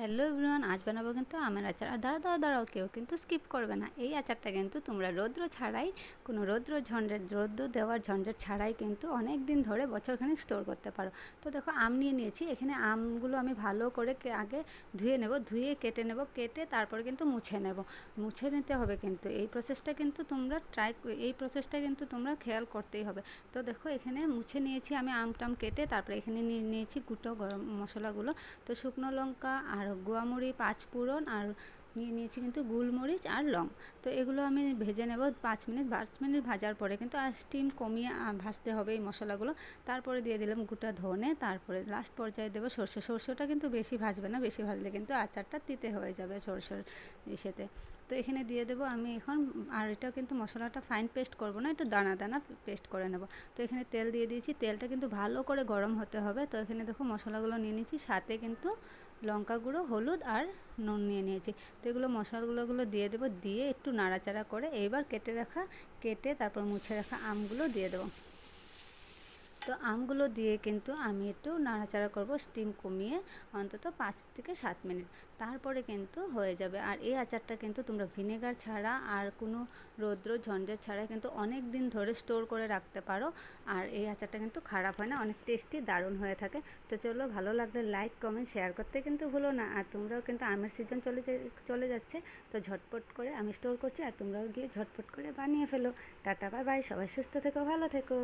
Hello everyone, আজ বানাবো কিন্তু আমের আচার। আর দাঁড়া দাঁড়া দাঁড়াও কেউ কিন্তু স্কিপ করবে না। এই আচারটা কিন্তু তোমরা রৌদ্র ছাড়াই, কোনো রৌদ্র ঝঞ্ঝট রৌদ্র দেওয়ার ঝঞ্ঝট ছাড়াই কিন্তু অনেক দিন ধরে বছরখানেক স্টোর করতে পারো। তো দেখো, আম নিয়ে নিয়েছি। এখানে আমগুলো আমি ভালো করে আগে ধুয়ে নেব, ধুয়ে কেটে নেব, কেটে তারপরে কিন্তু মুছে নেব। মুছে নিতে হবে কিন্তু। এই প্রসেসটা কিন্তু তোমরা ট্রাই এই প্রসেসটা কিন্তু তোমরা খেয়াল করতেই হবে। তো দেখো, এখানে মুছে নিয়েছি আমি আম টাম কেটে, তারপরে এখানে নিয়ে নিয়েছি গুটো গরম মশলাগুলো। তো শুকনো লঙ্কা আর গুয়ামুড়ি, পাঁচফোড়ন আর নিয়ে নিয়েছি কিন্তু গোলমরিচ আর লং। তো এগুলো আমি ভেজে নেব পাঁচ মিনিট পাঁচ মিনিট ভাজার পরে। কিন্তু আর স্টিম কমিয়ে ভাজতে হবে এই মশলাগুলো। তারপরে দিয়ে দিলাম গোটা ধনে। তারপরে লাস্ট পর্যায়ে দেবো সর্ষে। সর্ষেটা কিন্তু বেশি ভাজবে না, বেশি ভাজলে কিন্তু আচারটা তিতে হয়ে যাবে সর্ষের ইসেতে। তো এখানে দিয়ে দেবো আমি এখন, আর এটা কিন্তু মশলাটা ফাইন পেস্ট করব না, একটু দানা দানা পেস্ট করে নেব। তো এখানে তেল দিয়ে দিয়েছি। তেলটা কিন্তু ভালো করে গরম হতে হবে। তো এখানে দেখো মশলাগুলো নিয়ে নিচ্ছি সাথে কিন্তু লঙ্কা গুঁড়ো, হলুদ আর নুন নিয়ে নিয়েছি। তো এগুলো মশলাগুলোগুলো দিয়ে দেবো, দিয়ে একটু নাড়াচাড়া করে এইবার কেটে রাখা, কেটে তারপর মুছে রাখা আমগুলো দিয়ে দেবো। তো আমগুলো দিয়ে কিন্তু আমি একটু নাড়াচাড়া করব স্টিম কমিয়ে অন্তত পাঁচ থেকে সাত মিনিট। তারপরে কিন্তু হয়ে যাবে। আর এই আচারটা কিন্তু তোমরা ভিনেগার ছাড়া আর কোনো রৌদ্র ঝঞ্ঝট ছাড়া কিন্তু অনেক দিন ধরে স্টোর করে রাখতে পারো। আর এই আচারটা কিন্তু খারাপ হয় না, অনেক টেস্টি দারুণ হয়ে থাকে। তো চলো, ভালো লাগলে লাইক কমেন্ট শেয়ার করতে কিন্তু ভুলো না। আর তোমরাও কিন্তু আমের সিজন চলে চলে যাচ্ছে। তো ঝটপট করে আমি স্টোর করছি, আর তোমরাও গিয়ে ঝটপট করে বানিয়ে ফেলো। টাটা বাই বাই সবাই সুস্থ থেকো, ভালো থেকো।